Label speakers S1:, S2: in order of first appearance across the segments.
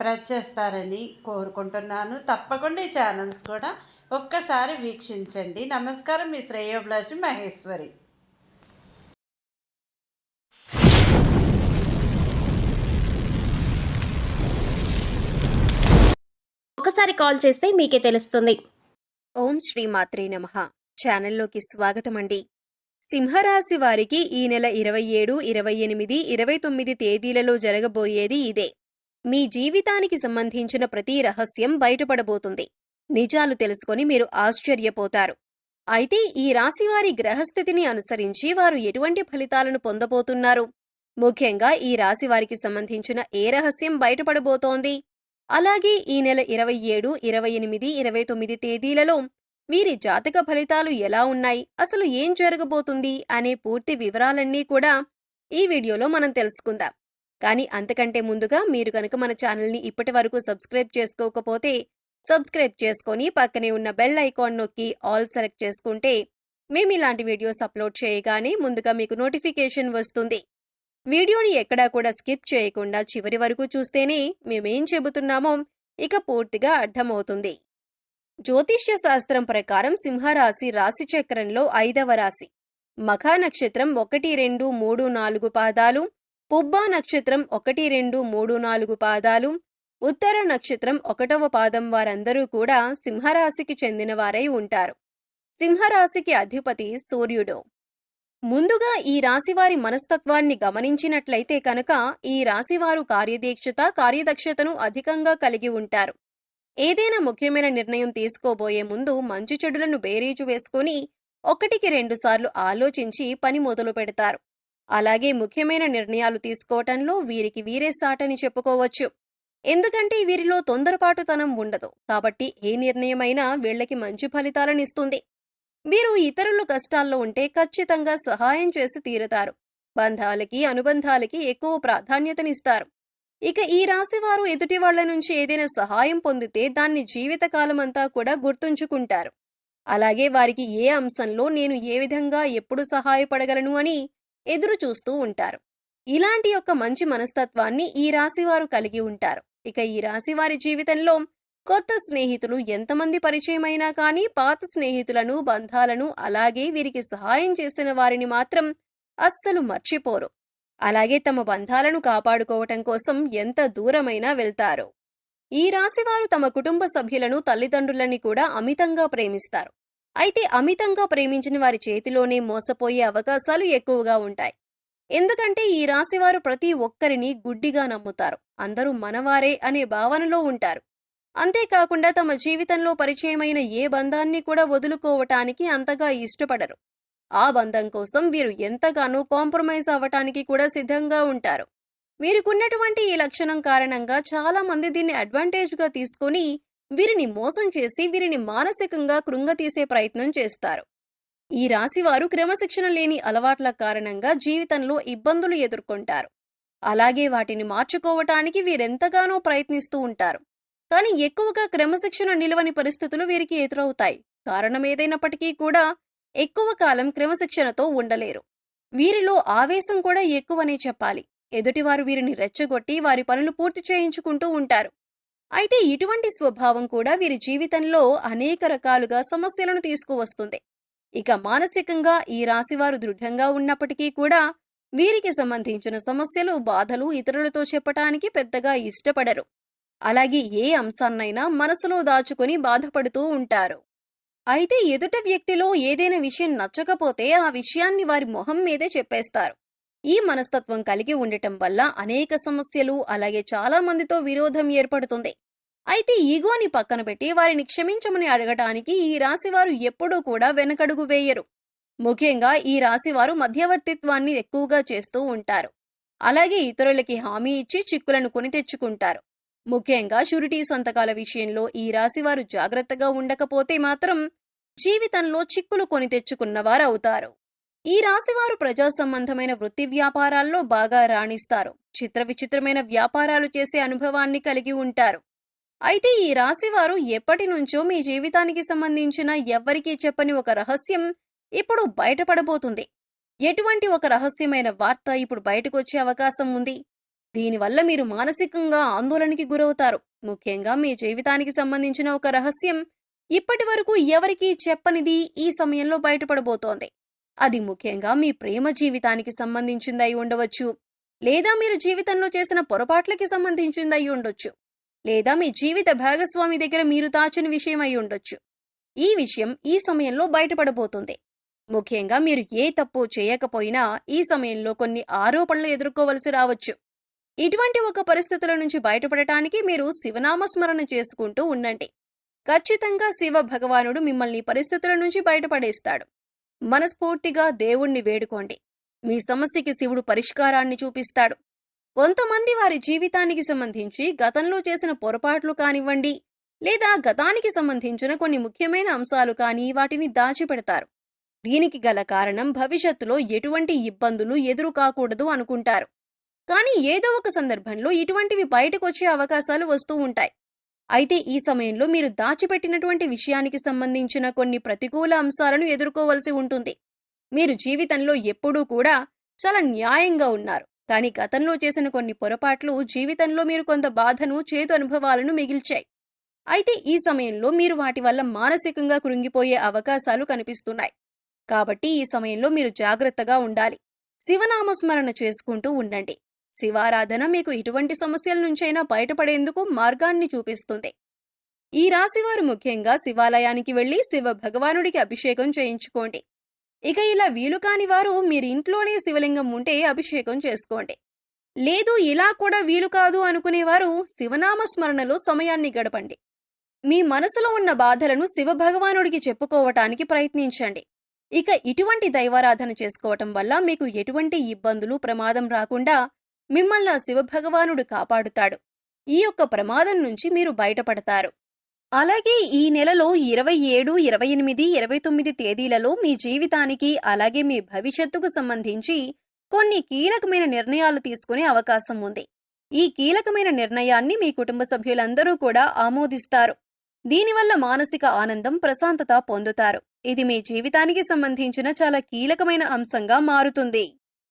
S1: Press చేస్తారని కోరుకుంటున్నాను. తప్పకుండా ఈ ఛానల్స్ కూడా ఒక్కసారి వీక్షించండి. నమస్కారం మీ శ్రేయోభిలాషి మహేశ్వరి.
S2: ఒకసారి కాల్ చేస్తే మీకే తెలుస్తుంది. ఓం శ్రీ మాత్రే నమ. ఛానల్లోకి స్వాగతం అండి సింహరాశి వారికి ఈ నెల ఇరవై ఏడు ఇరవై ఎనిమిది ఇరవై తొమ్మిది తేదీలలో జరగబోయేది ఇదే. మీ జీవితానికి సంబంధించిన ప్రతి రహస్యం బయటపడబోతుంది. నిజాలు తెలుసుకొని మీరు ఆశ్చర్యపోతారు. అయితే ఈ రాశివారి గ్రహస్థితిని అనుసరించి వారు ఎటువంటి ఫలితాలను పొందబోతున్నారు? ముఖ్యంగా ఈ రాశివారికి సంబంధించిన ఏ రహస్యం బయటపడబోతోంది? అలాగే ఈ నెల ఇరవై ఏడు ఇరవై ఎనిమిది ఇరవై తొమ్మిది తేదీలలో వీరి జాతక ఫలితాలు ఎలా ఉన్నాయి? అసలు ఏం జరగబోతుంది? అనే పూర్తి వివరాలన్నీ కూడా ఈ వీడియోలో మనం తెలుసుకుందాం. కానీ అంతకంటే ముందుగా మీరు కనుక మన ఛానల్ని ఇప్పటి వరకు సబ్స్క్రైబ్ చేసుకోకపోతే సబ్స్క్రైబ్ చేసుకొని పక్కనే ఉన్న బెల్ ఐకాన్ నొక్కి ఆల్ సెలెక్ట్ చేసుకుంటే మేము ఇలాంటి వీడియోస్ అప్లోడ్ చేయగానే ముందుగా మీకు నోటిఫికేషన్ వస్తుంది. వీడియోని ఎక్కడా కూడా స్కిప్ చేయకుండా చివరి వరకు చూస్తేనే మేమేం చెబుతున్నామో ఇక పూర్తిగా అర్థమవుతుంది. జ్యోతిష్య శాస్త్రం ప్రకారం సింహరాశి రాశి చక్రంలో ఐదవ రాశి. మఖా నక్షత్రం ఒకటి రెండు మూడు నాలుగు పాదాలు పుబ్బా నక్షత్రం ఒకటి రెండు మూడు నాలుగు పాదాలు ఉత్తర నక్షత్రం ఒకటవ పాదం వారందరూ కూడా సింహరాశికి చెందినవారై ఉంటారు. సింహరాశికి అధిపతి సూర్యుడు. ముందుగా ఈ రాశివారి మనస్తత్వాన్ని గమనించినట్లయితే కనుక ఈ రాశివారు కార్యదీక్షత కార్యదక్షతను అధికంగా కలిగి ఉంటారు. ఏదైనా ముఖ్యమైన నిర్ణయం తీసుకోబోయే ముందు మంచి చెడులను బేరీజు వేసుకుని ఒకటికి రెండుసార్లు ఆలోచించి పని మొదలు పెడతారు అలాగే ముఖ్యమైన నిర్ణయాలు తీసుకోవటంలో వీరికి వీరే సాటని చెప్పుకోవచ్చు. ఎందుకంటే వీరిలో తొందరపాటుతనం ఉండదు. కాబట్టి ఏ నిర్ణయమైనా వీళ్ళకి మంచి ఫలితాలనిస్తుంది వీరు ఇతరులు కష్టాల్లో ఉంటే ఖచ్చితంగా సహాయం చేసి తీరుతారు. బంధాలకి అనుబంధాలకి ఎక్కువ ప్రాధాన్యతనిస్తారు. ఇక ఈ రాశివారు ఎదుటి వాళ్ళ నుంచి ఏదైనా సహాయం పొందితే దాన్ని జీవితకాలమంతా కూడా గుర్తుంచుకుంటారు. అలాగే వారికి ఏ అంశంలో నేను ఏ విధంగా ఎప్పుడు సహాయపడగలను అని ఎదురు చూస్తూ ఉంటారు. ఇలాంటి యొక్క మంచి మనస్తత్వాన్ని ఈ రాశివారు కలిగి ఉంటారు. ఇక ఈ రాశివారి జీవితంలో కొత్త స్నేహితులు ఎంతమంది పరిచయమైనా కానీ పాత స్నేహితులను బంధాలను అలాగే వీరికి సహాయం చేసిన వారిని మాత్రం అస్సలు మర్చిపోరు. అలాగే తమ బంధాలను కాపాడుకోవటం కోసం ఎంత దూరమైనా వెళ్తారు. ఈ రాశివారు తమ కుటుంబ సభ్యులను తల్లిదండ్రులని కూడా అమితంగా ప్రేమిస్తారు. అయితే అమితంగా ప్రేమించిన వారి చేతిలోనే మోసపోయే అవకాశాలు ఎక్కువగా ఉంటాయి. ఎందుకంటే ఈ రాశివారు ప్రతి ఒక్కరిని గుడ్డిగా నమ్ముతారు. అందరూ మనవారే అనే భావనలో ఉంటారు. అంతేకాకుండా తమ జీవితంలో పరిచయమైన ఏ బంధాన్ని కూడా వదులుకోవటానికి అంతగా ఇష్టపడరు. ఆ బంధం కోసం వీరు ఎంతగానో కాంప్రమైజ్ అవ్వటానికి కూడా సిద్ధంగా ఉంటారు. వీరికున్నటువంటి ఈ లక్షణం కారణంగా చాలా మంది దీన్ని అడ్వాంటేజ్గా తీసుకొని వీరిని మోసం చేసి వీరిని మానసికంగా కృంగతీసే ప్రయత్నం చేస్తారు. ఈ రాశివారు క్రమశిక్షణ లేని అలవాట్ల కారణంగా జీవితంలో ఇబ్బందులు ఎదుర్కొంటారు. అలాగే వాటిని మార్చుకోవటానికి వీరెంతగానో ప్రయత్నిస్తూ ఉంటారు. కానీ ఎక్కువగా క్రమశిక్షణ నిలవని పరిస్థితులు వీరికి ఎదురవుతాయి. కారణం ఏదైనప్పటికీ కూడా ఎక్కువ కాలం క్రమశిక్షణతో ఉండలేరు. వీరిలో ఆవేశం కూడా ఎక్కువనే చెప్పాలి. ఎదుటివారు వీరిని రెచ్చగొట్టి వారి పనులు పూర్తి చేయించుకుంటూ ఉంటారు. అయితే ఇటువంటి స్వభావం కూడా వీరి జీవితంలో అనేక రకాలుగా సమస్యలను తీసుకువస్తుంది. ఇక మానసికంగా ఈ రాశివారు దృఢంగా ఉన్నప్పటికీ కూడా వీరికి సంబంధించిన సమస్యలు బాధలు ఇతరులతో చెప్పటానికి పెద్దగా ఇష్టపడరు. అలాగే ఏ అంశాన్నైనా మనసులో దాచుకుని బాధపడుతూ ఉంటారు. అయితే ఎదుట వ్యక్తిలో ఏదైనా విషయం నచ్చకపోతే ఆ విషయాన్ని వారి మొహం మీదే చెప్పేస్తారు. ఈ మనస్తత్వం కలిగి ఉండటం వల్ల అనేక సమస్యలు అలాగే చాలా మందితో విరోధం ఏర్పడుతుంది. అయితే ఈగోని పక్కన పెట్టి వారిని క్షమించమని అడగటానికి ఈ రాశివారు ఎప్పుడూ కూడా వెనకడుగు వేయరు. ముఖ్యంగా ఈ రాశివారు మధ్యవర్తిత్వాన్ని ఎక్కువగా చేస్తూ ఉంటారు. అలాగే ఇతరులకి హామీ ఇచ్చి చిక్కులను కొని తెచ్చుకుంటారు. ముఖ్యంగా షురిటీ సంతకాల విషయంలో ఈ రాశివారు జాగ్రత్తగా ఉండకపోతే మాత్రం జీవితంలో చిక్కులు కొని తెచ్చుకున్నవారవుతారు. ఈ రాశివారు ప్రజా సంబంధమైన వృత్తి వ్యాపారాల్లో బాగా రాణిస్తారు. చిత్ర విచిత్రమైన వ్యాపారాలు చేసే అనుభవాన్ని కలిగి ఉంటారు. అయితే ఈ రాశివారు ఎప్పటి నుంచో మీ జీవితానికి సంబంధించిన ఎవ్వరికీ చెప్పని ఒక రహస్యం ఇప్పుడు బయటపడబోతుంది. ఎటువంటి ఒక రహస్యమైన వార్త ఇప్పుడు బయటకు వచ్చే అవకాశం ఉంది. దీనివల్ల మీరు మానసికంగా ఆందోళనకి గురవుతారు. ముఖ్యంగా మీ జీవితానికి సంబంధించిన ఒక రహస్యం ఇప్పటి వరకు ఎవరికీ చెప్పనిది ఈ సమయంలో బయటపడబోతోంది. అది ముఖ్యంగా మీ ప్రేమ జీవితానికి సంబంధించిందై ఉండవచ్చు. లేదా మీరు జీవితంలో చేసిన పొరపాట్లకి సంబంధించిందై ఉండొచ్చు. లేదా మీ జీవిత భాగస్వామి దగ్గర మీరు దాచిన విషయం అయి ఉండొచ్చు. ఈ విషయం ఈ సమయంలో బయటపడబోతుంది. ముఖ్యంగా మీరు ఏ తప్పు చేయకపోయినా ఈ సమయంలో కొన్ని ఆరోపణలు ఎదుర్కోవలసి రావచ్చు. ఇటువంటి ఒక పరిస్థితుల నుంచి బయటపడటానికి మీరు శివనామస్మరణ చేసుకుంటూ ఉండండి. ఖచ్చితంగా శివ భగవానుడు మిమ్మల్ని పరిస్థితుల నుంచి బయటపడేస్తాడు. మనస్ఫూర్తిగా దేవుణ్ణి వేడుకోండి. మీ సమస్యకి శివుడు పరిష్కారాన్ని చూపిస్తాడు. కొంతమంది వారి జీవితానికి సంబంధించి గతంలో చేసిన పొరపాట్లు కానివ్వండి లేదా గతానికి సంబంధించిన కొన్ని ముఖ్యమైన అంశాలు కానీ వాటిని దాచిపెడతారు. దీనికి గల కారణం భవిష్యత్తులో ఎటువంటి ఇబ్బందులు ఎదురు కాకూడదు అనుకుంటారు. కానీ ఏదో ఒక సందర్భంలో ఇటువంటివి బయటకొచ్చే అవకాశాలు వస్తూ ఉంటాయి. అయితే ఈ సమయంలో మీరు దాచిపెట్టినటువంటి విషయానికి సంబంధించిన కొన్ని ప్రతికూల అంశాలను ఎదుర్కోవలసి ఉంటుంది. మీరు జీవితంలో ఎప్పుడూ కూడా చాలా న్యాయంగా ఉన్నారు. కానీ గతంలో చేసిన కొన్ని పొరపాట్లు జీవితంలో మీరు కొంత బాధను చేదు అనుభవాలను మిగిల్చాయి. అయితే ఈ సమయంలో మీరు వాటి వల్ల మానసికంగా కృంగిపోయే అవకాశాలు కనిపిస్తున్నాయి. కాబట్టి ఈ సమయంలో మీరు జాగ్రత్తగా ఉండాలి. శివనామస్మరణ చేసుకుంటూ ఉండండి. శివారాధన మీకు ఇటువంటి సమస్యల నుంచైనా బయటపడేందుకు మార్గాన్ని చూపిస్తుంది. ఈ రాశివారు ముఖ్యంగా శివాలయానికి వెళ్ళి శివ భగవానుడికి అభిషేకం చేయించుకోండి. ఇక ఇలా వీలు కాని వారు మీరు ఇంట్లోనే శివలింగం ఉంటే అభిషేకం చేసుకోండి. లేదు ఇలా కూడా వీలు కాదు అనుకునేవారు శివనామ స్మరణలో సమయాన్ని గడపండి. మీ మనసులో ఉన్న బాధలను శివ భగవానుడికి చెప్పుకోవటానికి ప్రయత్నించండి. ఇక ఇటువంటి దైవారాధన చేసుకోవటం వల్ల మీకు ఎటువంటి ఇబ్బందులు ప్రమాదం రాకుండా మిమ్మల్ని ఆ శివభగవానుడు కాపాడుతాడు. ఈ యొక్క ప్రమాదం నుంచి మీరు బయటపడతారు. అలాగే ఈ నెలలో ఇరవై ఏడు ఇరవై ఎనిమిది ఇరవై తొమ్మిది తేదీలలో మీ జీవితానికి అలాగే మీ భవిష్యత్తుకు సంబంధించి కొన్ని కీలకమైన నిర్ణయాలు తీసుకునే అవకాశం ఉంది. ఈ కీలకమైన నిర్ణయాన్ని మీ కుటుంబ సభ్యులందరూ కూడా ఆమోదిస్తారు. దీనివల్ల మానసిక ఆనందం ప్రశాంతత పొందుతారు. ఇది మీ జీవితానికి సంబంధించిన చాలా కీలకమైన అంశంగా మారుతుంది.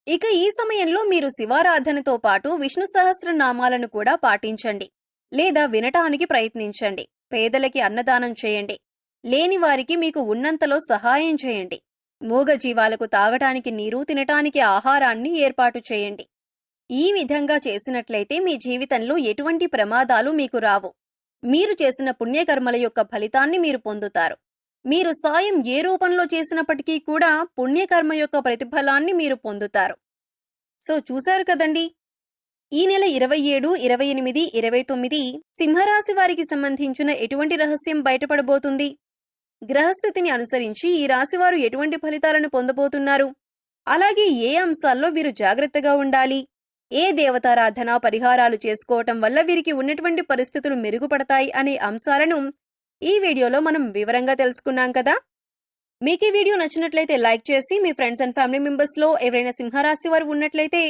S2: ఇక ఈ సమయంలో మీరు శివారాధనతో పాటు విష్ణు సహస్రనామాలను కూడా పాటించండి. లేదా వినటానికి ప్రయత్నించండి. పేదలకి అన్నదానం చేయండి. లేని వారికి మీకు ఉన్నంతలో సహాయం చేయండి. మూగ జీవాలకు తాగటానికి నీరు తినటానికి ఆహారాన్ని ఏర్పాటు చేయండి. ఈ విధంగా చేసినట్లయితే మీ జీవితంలో ఎటువంటి ప్రమాదాలు మీకు రావు. మీరు చేసిన పుణ్యకర్మల యొక్క ఫలితాన్ని మీరు పొందుతారు. మీరు సాయం ఏ రూపంలో చేసినప్పటికీ కూడా పుణ్యకర్మ యొక్క ప్రతిఫలాన్ని మీరు పొందుతారు. సో చూశారు కదండి? ఈ నెల ఇరవై ఏడు ఇరవై ఎనిమిది ఇరవై తొమ్మిది సింహరాశి వారికి సంబంధించిన ఎటువంటి రహస్యం బయటపడబోతుంది? గ్రహస్థితిని అనుసరించి ఈ రాశివారు ఎటువంటి ఫలితాలను పొందబోతున్నారు? అలాగే ఏ అంశాల్లో వీరు జాగ్రత్తగా ఉండాలి? ఏ దేవతారాధన పరిహారాలు చేసుకోవటం వల్ల వీరికి ఉన్నటువంటి పరిస్థితులు మెరుగుపడతాయి అనే అంశాలను ఈ వీడియోలో మనం వివరంగా తెలుసుకున్నాం కదా. మీకు ఈ వీడియో నచ్చినట్లయితే లైక్ చేసి మీ ఫ్రెండ్స్ అండ్ ఫ్యామిలీ మెంబర్స్లో ఎవరైనా సింహరాశి వారు ఉన్నట్లయితే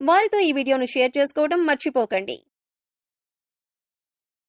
S2: వారితో ఈ వీడియోను షేర్ చేసుకోవడం మర్చిపోకండి.